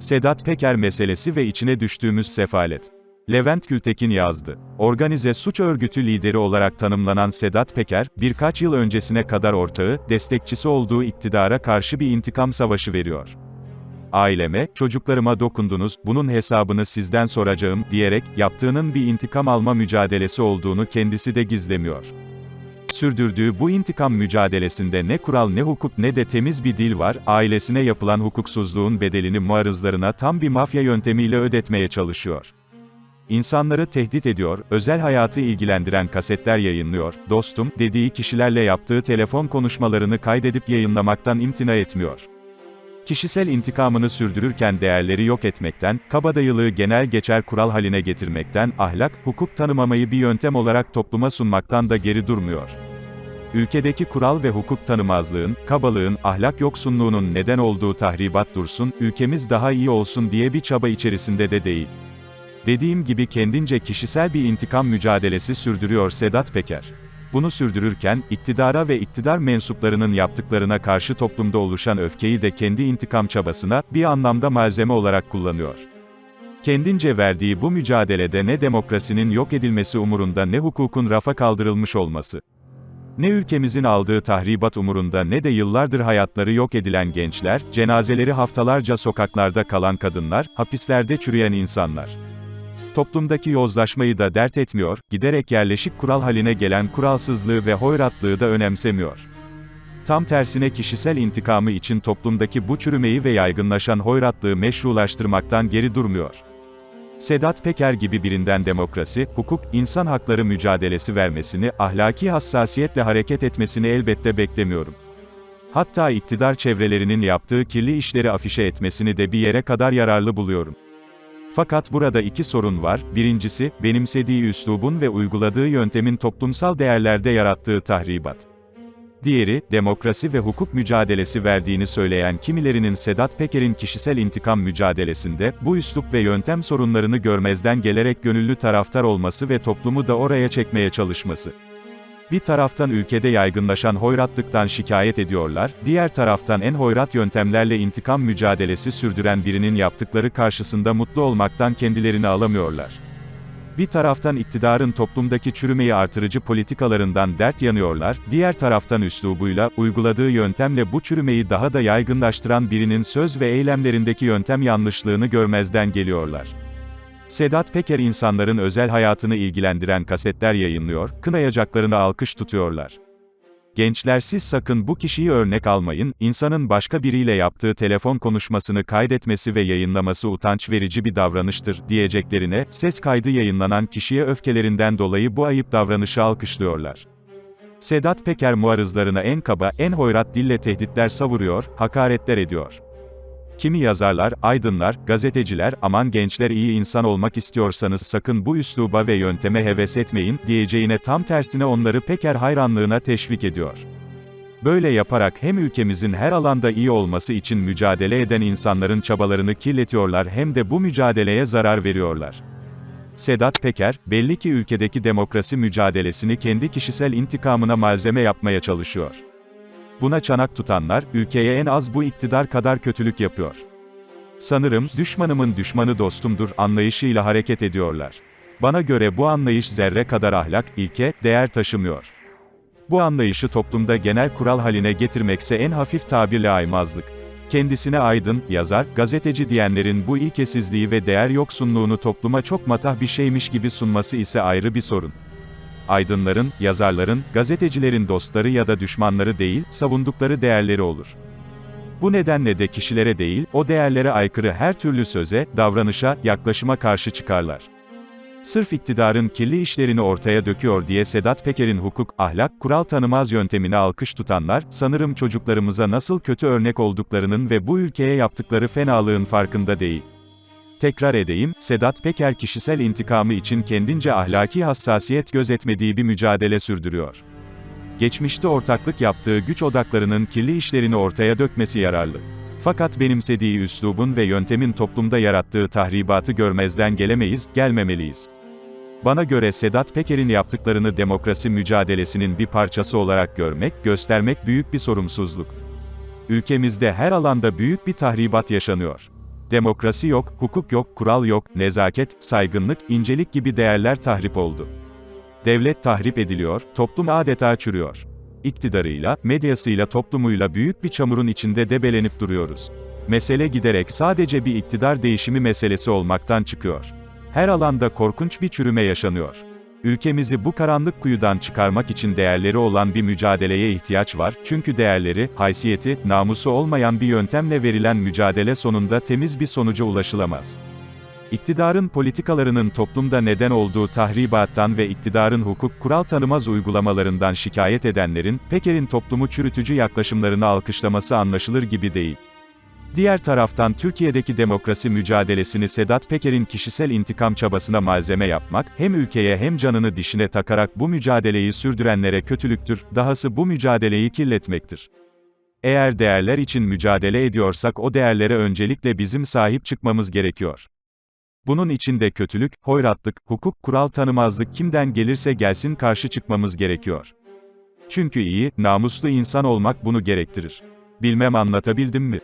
Sedat Peker meselesi ve içine düştüğümüz sefalet. Levent Gültekin yazdı. Organize suç örgütü lideri olarak tanımlanan Sedat Peker, birkaç yıl öncesine kadar ortağı, destekçisi olduğu iktidara karşı bir intikam savaşı veriyor. Aileme, çocuklarıma dokundunuz, bunun hesabını sizden soracağım, diyerek, yaptığının bir intikam alma mücadelesi olduğunu kendisi de gizlemiyor. Sürdürdüğü bu intikam mücadelesinde ne kural ne hukuk ne de temiz bir dil var, ailesine yapılan hukuksuzluğun bedelini muarızlarına tam bir mafya yöntemiyle ödetmeye çalışıyor. İnsanları tehdit ediyor, özel hayatı ilgilendiren kasetler yayınlıyor, dostum, dediği kişilerle yaptığı telefon konuşmalarını kaydedip yayınlamaktan imtina etmiyor. Kişisel intikamını sürdürürken değerleri yok etmekten, kabadayılığı genel geçer kural haline getirmekten, ahlak, hukuk tanımamayı bir yöntem olarak topluma sunmaktan da geri durmuyor. Ülkedeki kural ve hukuk tanımazlığın, kabalığın, ahlak yoksunluğunun neden olduğu tahribat dursun, ülkemiz daha iyi olsun diye bir çaba içerisinde de değil. Dediğim gibi kendince kişisel bir intikam mücadelesi sürdürüyor Sedat Peker. Bunu sürdürürken, iktidara ve iktidar mensuplarının yaptıklarına karşı toplumda oluşan öfkeyi de kendi intikam çabasına, bir anlamda malzeme olarak kullanıyor. Kendince verdiği bu mücadelede ne demokrasinin yok edilmesi umurunda ne hukukun rafa kaldırılmış olması. Ne ülkemizin aldığı tahribat umurunda ne de yıllardır hayatları yok edilen gençler, cenazeleri haftalarca sokaklarda kalan kadınlar, hapislerde çürüyen insanlar. Toplumdaki yozlaşmayı da dert etmiyor, giderek yerleşik kural haline gelen kuralsızlığı ve hoyratlığı da önemsemiyor. Tam tersine kişisel intikamı için toplumdaki bu çürümeyi ve yaygınlaşan hoyratlığı meşrulaştırmaktan geri durmuyor. Sedat Peker gibi birinden demokrasi, hukuk, insan hakları mücadelesi vermesini, ahlaki hassasiyetle hareket etmesini elbette beklemiyorum. Hatta iktidar çevrelerinin yaptığı kirli işleri afişe etmesini de bir yere kadar yararlı buluyorum. Fakat burada iki sorun var. Birincisi, benimsediği üslubun ve uyguladığı yöntemin toplumsal değerlerde yarattığı tahribat. Diğeri, demokrasi ve hukuk mücadelesi verdiğini söyleyen kimilerinin Sedat Peker'in kişisel intikam mücadelesinde, bu üslup ve yöntem sorunlarını görmezden gelerek gönüllü taraftar olması ve toplumu da oraya çekmeye çalışması. Bir taraftan ülkede yaygınlaşan hoyratlıktan şikayet ediyorlar, diğer taraftan en hoyrat yöntemlerle intikam mücadelesi sürdüren birinin yaptıkları karşısında mutlu olmaktan kendilerini alamıyorlar. Bir taraftan iktidarın toplumdaki çürümeyi artırıcı politikalarından dert yanıyorlar, diğer taraftan üslubuyla, uyguladığı yöntemle bu çürümeyi daha da yaygınlaştıran birinin söz ve eylemlerindeki yöntem yanlışlığını görmezden geliyorlar. Sedat Peker insanların özel hayatını ilgilendiren kasetler yayınlıyor, kınayacaklarını alkış tutuyorlar. Gençler siz sakın bu kişiyi örnek almayın, insanın başka biriyle yaptığı telefon konuşmasını kaydetmesi ve yayınlaması utanç verici bir davranıştır, diyeceklerine, ses kaydı yayınlanan kişiye öfkelerinden dolayı bu ayıp davranışı alkışlıyorlar. Sedat Peker muarızlarına en kaba, en hoyrat dille tehditler savuruyor, hakaretler ediyor. Kimi yazarlar, aydınlar, gazeteciler, aman gençler iyi insan olmak istiyorsanız sakın bu üsluba ve yönteme heves etmeyin, diyeceğine tam tersine onları Peker hayranlığına teşvik ediyor. Böyle yaparak hem ülkemizin her alanda iyi olması için mücadele eden insanların çabalarını kirletiyorlar hem de bu mücadeleye zarar veriyorlar. Sedat Peker, belli ki ülkedeki demokrasi mücadelesini kendi kişisel intikamına malzeme yapmaya çalışıyor. Buna çanak tutanlar, ülkeye en az bu iktidar kadar kötülük yapıyor. Sanırım, düşmanımın düşmanı dostumdur anlayışıyla hareket ediyorlar. Bana göre bu anlayış zerre kadar ahlak, ilke, değer taşımıyor. Bu anlayışı toplumda genel kural haline getirmekse en hafif tabirle aymazlık. Kendisine aydın, yazar, gazeteci diyenlerin bu ilkesizliği ve değer yoksunluğunu topluma çok matah bir şeymiş gibi sunması ise ayrı bir sorun aydınların, yazarların, gazetecilerin dostları ya da düşmanları değil, savundukları değerleri olur. Bu nedenle de kişilere değil, o değerlere aykırı her türlü söze, davranışa, yaklaşıma karşı çıkarlar. Sırf iktidarın kirli işlerini ortaya döküyor diye Sedat Peker'in hukuk, ahlak, kural tanımaz yöntemini alkış tutanlar, sanırım çocuklarımıza nasıl kötü örnek olduklarının ve bu ülkeye yaptıkları fenalığın farkında değil. Tekrar edeyim, Sedat Peker kişisel intikamı için kendince ahlaki hassasiyet gözetmediği bir mücadele sürdürüyor. Geçmişte ortaklık yaptığı güç odaklarının kirli işlerini ortaya dökmesi yararlı. Fakat benimsediği üslubun ve yöntemin toplumda yarattığı tahribatı görmezden gelemeyiz, gelmemeliyiz. Bana göre Sedat Peker'in yaptıklarını demokrasi mücadelesinin bir parçası olarak görmek, göstermek büyük bir sorumsuzluk. Ülkemizde her alanda büyük bir tahribat yaşanıyor. Demokrasi yok, hukuk yok, kural yok, nezaket, saygınlık, incelik gibi değerler tahrip oldu. Devlet tahrip ediliyor, toplum adeta çürüyor. İktidarıyla, medyasıyla toplumuyla büyük bir çamurun içinde debelenip duruyoruz. Mesele giderek sadece bir iktidar değişimi meselesi olmaktan çıkıyor. Her alanda korkunç bir çürüme yaşanıyor. Ülkemizi bu karanlık kuyudan çıkarmak için değerleri olan bir mücadeleye ihtiyaç var, çünkü değerleri, haysiyeti, namusu olmayan bir yöntemle verilen mücadele sonunda temiz bir sonuca ulaşılamaz. İktidarın politikalarının toplumda neden olduğu tahribattan ve iktidarın hukuk kural tanımaz uygulamalarından şikayet edenlerin, Peker'in toplumu çürütücü yaklaşımlarını alkışlaması anlaşılır gibi değil. Diğer taraftan Türkiye'deki demokrasi mücadelesini Sedat Peker'in kişisel intikam çabasına malzeme yapmak, hem ülkeye hem canını dişine takarak bu mücadeleyi sürdürenlere kötülüktür, dahası bu mücadeleyi kirletmektir. Eğer değerler için mücadele ediyorsak o değerlere öncelikle bizim sahip çıkmamız gerekiyor. Bunun içinde kötülük, hoyratlık, hukuk, kural tanımazlık kimden gelirse gelsin karşı çıkmamız gerekiyor. Çünkü iyi, namuslu insan olmak bunu gerektirir. Bilmem anlatabildim mi?